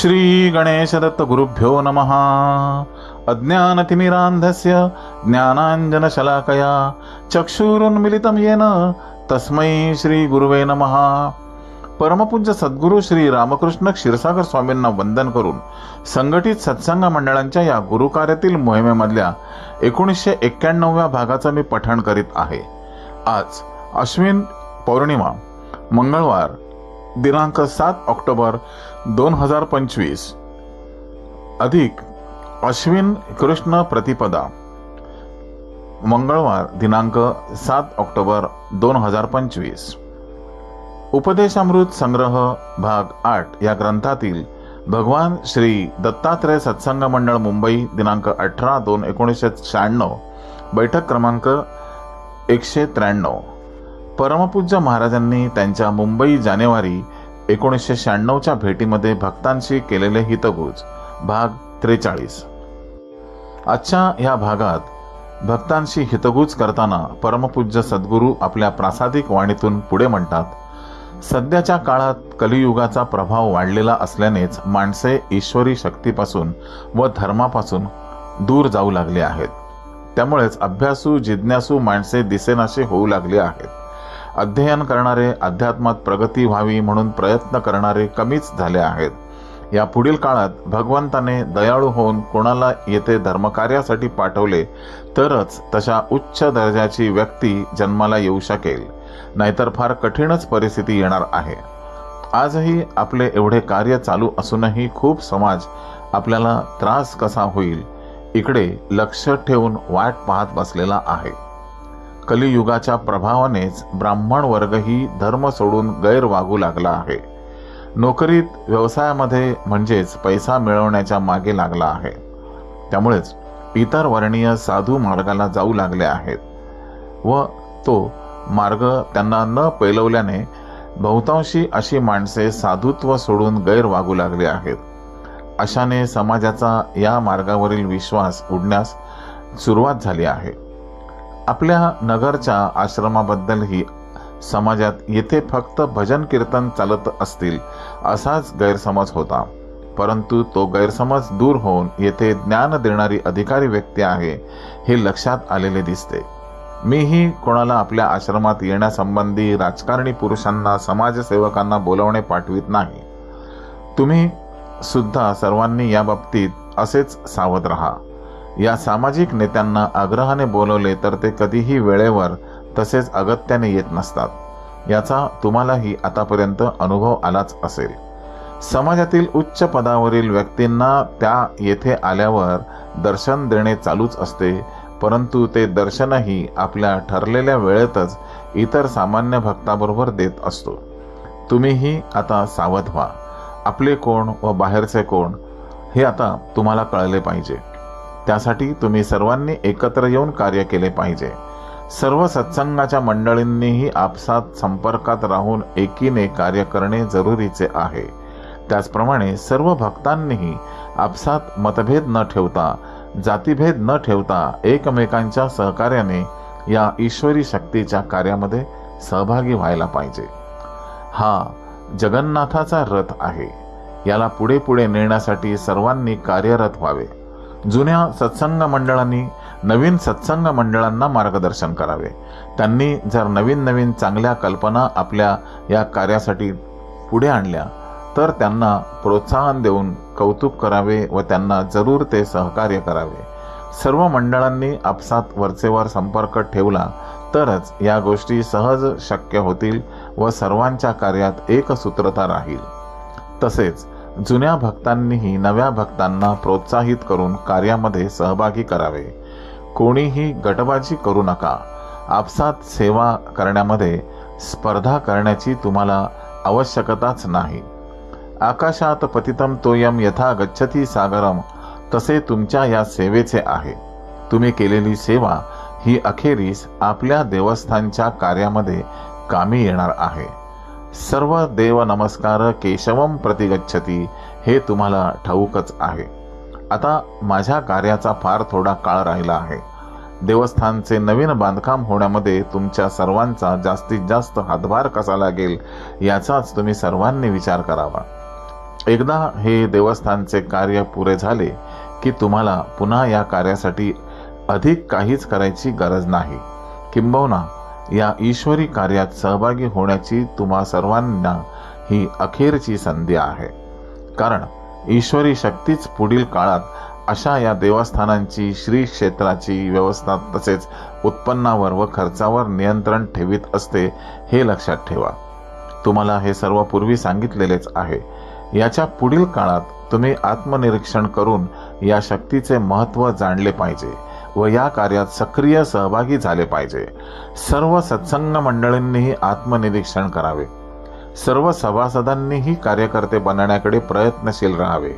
श्री गणेशदत्त गुरुभ्यो नमः। अज्ञानतिमिरान्धस्य ज्ञानाञ्जनशलाकया चक्षुरुन्मिलितं येन तस्मै श्री गुरुवे नमः। परमपूज्य सद्गुरू श्री रामकृष्ण क्षीरसागर स्वामींना वंदन करून संघटित सत्संग मंडळांच्या या गुरुकार्यातील मोहिमेमधल्या एकोणीसशे एक्क्याण्णव्या भागाचं मी पठण करीत आहे. आज अश्विन पौर्णिमा मंगळवार दिनांक सात ऑक्टोबर दोन हजार पंचवीस. अधिक अश्विन कृष्ण प्रतिपदा. मंगळवार दिनांक सात ऑक्टोबर दोन हजार पंचवीस. उपदेशामृत संग्रह भाग आठ या ग्रंथातील भगवान श्री दत्तात्रय सत्संग मंडळ मुंबई दिनांक अठरा दोन एकोणीसशे शहाण्णव. बैठक क्रमांक एकशे त्र्याण्णव. परमपूज्य महाराजांनी त्यांच्या मुंबई जानेवारी एकोणीसशे शहाण्णवच्या भेटीमध्ये भक्तांशी केलेले हितगुज. भाग त्रेचाळीस. आजच्या या भागात भक्तांशी हितगुज करताना परमपूज्य सद्गुरू आपल्या प्रासादिक वाणीतून पुढे म्हणतात सध्याच्या काळात कलियुगाचा प्रभाव वाढलेला असल्यानेच माणसे ईश्वरी शक्तीपासून व धर्मापासून दूर जाऊ लागले आहेत. त्यामुळेच अभ्यासू जिज्ञासू माणसे दिसेनाशी होऊ लागली आहेत. अध्ययन करणारे अध्यात्मात प्रगती व्हावी म्हणून प्रयत्न करणारे कमीच झाले आहेत. या पुढील काळात भगवंताने दयाळू होऊन कोणाला येथे धर्मकार्यासाठी पाठवले तरच तशा उच्च दर्जाची व्यक्ती जन्माला येऊ शकेल. नाहीतर फार कठीणच परिस्थिती येणार आहे. आजही आपले एवढे कार्य चालू असूनही खूप समाज आपल्याला त्रास कसा होईल इकडे लक्ष ठेवून वाट पाहत बसलेला आहे. कलियुगाच्या प्रभावानेच ब्राह्मण वर्गही धर्म सोडून गैर वागू लागला आहे. नोकरीत व्यवसायामध्ये म्हणजेच पैसा मिळवण्याच्या मागे लागला आहे. त्यामुळेच इतर वर्णीय साधू मार्गाला जाऊ लागले आहेत. व तो मार्ग त्यांना न पैलवल्याने बहुतांशी अशी माणसे साधुत्व सोडून गैर वागू लागले आहेत. अशाने समाजाचा या मार्गावरील विश्वास उडण्यास सुरुवात झाली आहे. आपल्या नगरच्या आश्रमाबद्दलही समाजात येथे फक्त भजन कीर्तन चालत असतील असाच गैरसमज होता. परंतु तो गैरसमज दूर होऊन येथे ज्ञान देणारी अधिकारी व्यक्ती आहे हे लक्षात आलेले दिसते. मीही कोणाला आपल्या आश्रमात येण्यासंबंधी राजकारणी पुरुषांना समाजसेवकांना बोलवणे पाठवित नाही. तुम्ही सुद्धा सर्वांनी या बाबतीत असेच सावध राहा. या सामाजिक नेत्यांना आग्रहाने बोलवले तर ते कधीही वेळेवर तसेच अगत्याने येत नसतात. याचा तुम्हालाही आतापर्यंत अनुभव आलाच असेल. समाजातील उच्च पदावरील व्यक्तींना त्या येथे आल्यावर दर्शन देणे चालूच असते परंतु ते दर्शनही आपल्या ठरलेल्या वेळेतच इतर सामान्य भक्ताबरोबर देत असतो. तुम्हीही आता सावध व्हा. आपले कोण व बाहेरचे कोण हे आता तुम्हाला कळले पाहिजे. त्यासाठी तुम्ही सर्वांनी एकत्र येऊन कार्य केले पाहिजे. सर्व सत्संगाच्या मंडळींनीही आपसात संपर्कात राहून एकीने कार्य करणे जरुरीचे आहे. त्याचप्रमाणे सर्व भक्तांनीही आपसात मतभेद न ठेवता जातीभेद न ठेवता एकमेकांच्या सहकार्याने या ईश्वरी शक्तीच्या कार्यामध्ये सहभागी व्हायला पाहिजे. हा जगन्नाथाचा रथ आहे. याला पुढे पुढे नेण्यासाठी सर्वांनी कार्यरत व्हावे. जुन्या सत्संग मंडळांनी नवीन सत्संग मंडळांना मार्गदर्शन करावे. त्यांनी जर नवीन नवीन चांगल्या कल्पना आपल्या या कार्यासाठी पुढे आणल्या तर त्यांना प्रोत्साहन देऊन कौतुक करावे व त्यांना जरूर ते सहकार्य करावे. सर्व मंडळांनी आपसात वरचेवर संपर्क ठेवला तरच या गोष्टी सहज शक्य होतील व सर्वांच्या कार्यात एकसूत्रता राहील. तसेच जुन्या भक्तांनीही नव्या भक्तांना प्रोत्साहित करून कार्यामध्ये सहभागी करावे. कोणीही गटबाजी करू नका. आपसात सेवा करण्यामध्ये स्पर्धा करण्याची तुम्हाला आवश्यकताच नाही. आकाशात पतितम तोयम यथा गच्छती सागरम तसे तुमच्या या सेवेचे आहे. तुम्ही केलेली सेवा ही अखेरीस आपल्या देवस्थानच्या कार्यामध्ये कामी येणार आहे. सर्व देव नमस्कार केशवम प्रतिगच्छती. हे तुम्हाला ठाऊकच आहे. आता माझ्या कार्याचा फार थोडा काळ राहिला आहे. देवस्थानचे नवीन बांधकाम होण्यामध्ये तुमच्या सर्वांचा जास्तीत जास्त हातभार कसा लागेल याचाच तुम्ही सर्वांनी विचार करावा. एकदा हे देवस्थानचे कार्य पुरे झाले की तुम्हाला पुन्हा या कार्यासाठी अधिक काहीच करायची गरज नाही. किंबहुना या ईश्वरी कार्यात सहभागी होण्याची तुम्हा सर्वांना ही अखेरची संधी आहे. कारण ईश्वरी शक्तीच पुढील काळात अशा या देवस्थानांची श्री क्षेत्राची व्यवस्था तसेच उत्पन्नावर व खर्चावर नियंत्रण ठेवीत असते हे लक्षात ठेवा. तुम्हाला हे सर्व पूर्वी सांगितलेलेच आहे. याच्या पुढील काळात तुम्ही आत्मनिरीक्षण करून या शक्तीचे महत्त्व जाणले पाहिजे. व या कार्यात सक्रिय सहभागी झाले पाहिजे. सर्व सत्संग मंडळींनीही आत्मनिरीक्षण करावे. सर्व सभासदांनीही कार्यकर्ते बनण्याकडे प्रयत्नशील राहावे.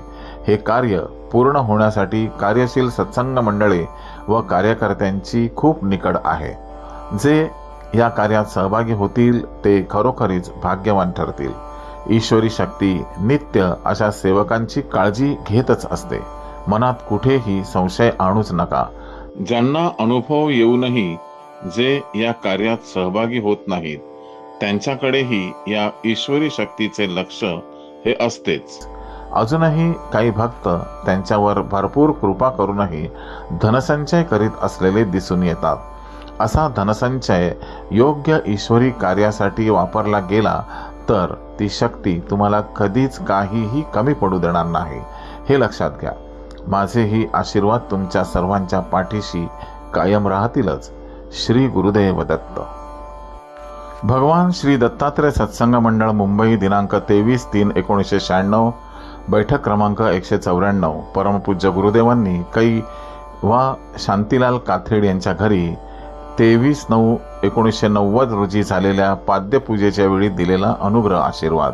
हे कार्य पूर्ण होण्यासाठी कार्यशील सत्संग मंडळे व कार्यकर्त्यांची खूप निकड आहे. जे या कार्यात सहभागी होतील ते खरोखरीच भाग्यवान ठरतील. ईश्वरी शक्ती नित्य अशा सेवकांची काळजी घेतच असते. मनात कुठेही संशय आणूच नका. ज्यांना अनुभव येऊनही जे या कार्यात सहभागी होत नाहीत त्यांच्याकडेही या ईश्वरी शक्तीचे लक्ष हे असतेच. अजूनही काही भक्त त्यांच्यावर भरपूर कृपा करूनही धनसंचय करीत असलेले दिसून येतात. असा धनसंचय योग्य ईश्वरी कार्यासाठी वापरला गेला तर ती शक्ती तुम्हाला कधीच काहीही कमी पडू देणार नाही. हे लक्षात घ्या. माझेही आशीर्वाद तुमच्या सर्वांच्या पाठीशी कायम राहतीलच श्री गुरुदेव दत्त. भगवान श्री दत्तात्रय सत्संग मंडळ मुंबई दिनांक तेवीस तीन एकोणीसशे शहाण्णव बैठक क्रमांक एकशे चौऱ्याण्णव परमपूज्य गुरुदेवांनी कै वा शांतीलाल काथेड यांच्या घरी तेवीस नऊ एकोणीसशे नव्वद रोजी झालेल्या पाद्यपूजेच्या वेळी दिलेला अनुग्रह आशीर्वाद.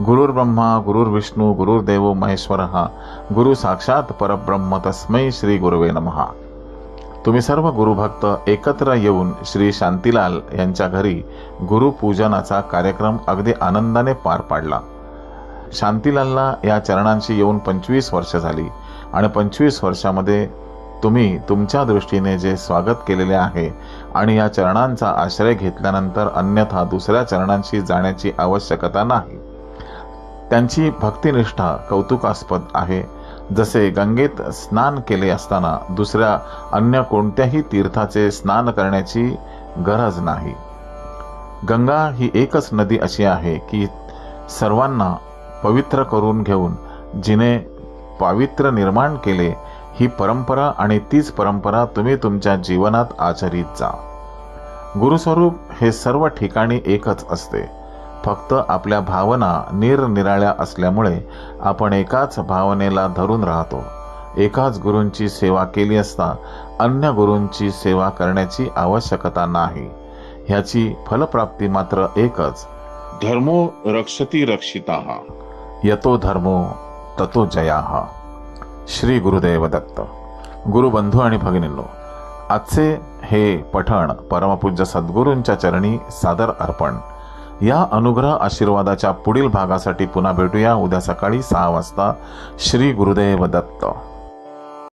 गुरुर ब्रह्मा गुरुर्देव महेश्वर हा गुरु साक्षात परब्रह्म तस्मै श्री गुरुवे नमहा तुम्ही सर्व गुरुभक्त एकत्र येऊन श्री शांतीलाल यांच्या घरी गुरुपूजनाचा कार्यक्रम अगदी आनंदाने पार पाडला. शांतीलालला या चरणांशी येऊन पंचवीस वर्ष झाली आणि पंचवीस वर्षामध्ये तुम्ही तुमच्या दृष्टीने जे स्वागत केलेले आहे आणि या चरणांचा आश्रय घेतल्यानंतर अन्यथा दुसऱ्या चरणांशी जाण्याची आवश्यकता नाही. त्यांची भक्तिनिष्ठा कौतुकास्पद आहे. जसे गंगेत स्नान केले असताना दुसऱ्या अन्य कोणत्याही तीर्थाचे स्नान करण्याची गरज नाही. गंगा ही एकच नदी अशी आहे की सर्वांना पवित्र करून घेऊन जिने पावित्र्य निर्माण केले ही परंपरा आणि तीच परंपरा तुम्ही तुमच्या जीवनात आचरित जा. गुरुस्वरूप हे सर्व ठिकाणी एकच असते. फक्त आपल्या भावना निरनिराळ्या असल्यामुळे आपण एकाच भावनेला धरून राहतो. एकाच गुरूंची सेवा केली असता अन्य गुरूंची सेवा करण्याची आवश्यकता नाही. ह्याची फलप्राप्ती मात्र एकच. धर्मो रक्षती रक्षिता। यतो धर्मो ततो जया। श्री गुरुदेव दत्त। गुरुबंधू आणि भगिनींनो आजचे हे पठण परमपूज्य सद्गुरूंच्या चरणी सादर अर्पण. या अनुग्रह आशीर्वादाच्या पुढील भागासाठी पुन्हा भेटूया. उद्या सकाळी सहा वाजता. श्री गुरुदेव दत्त.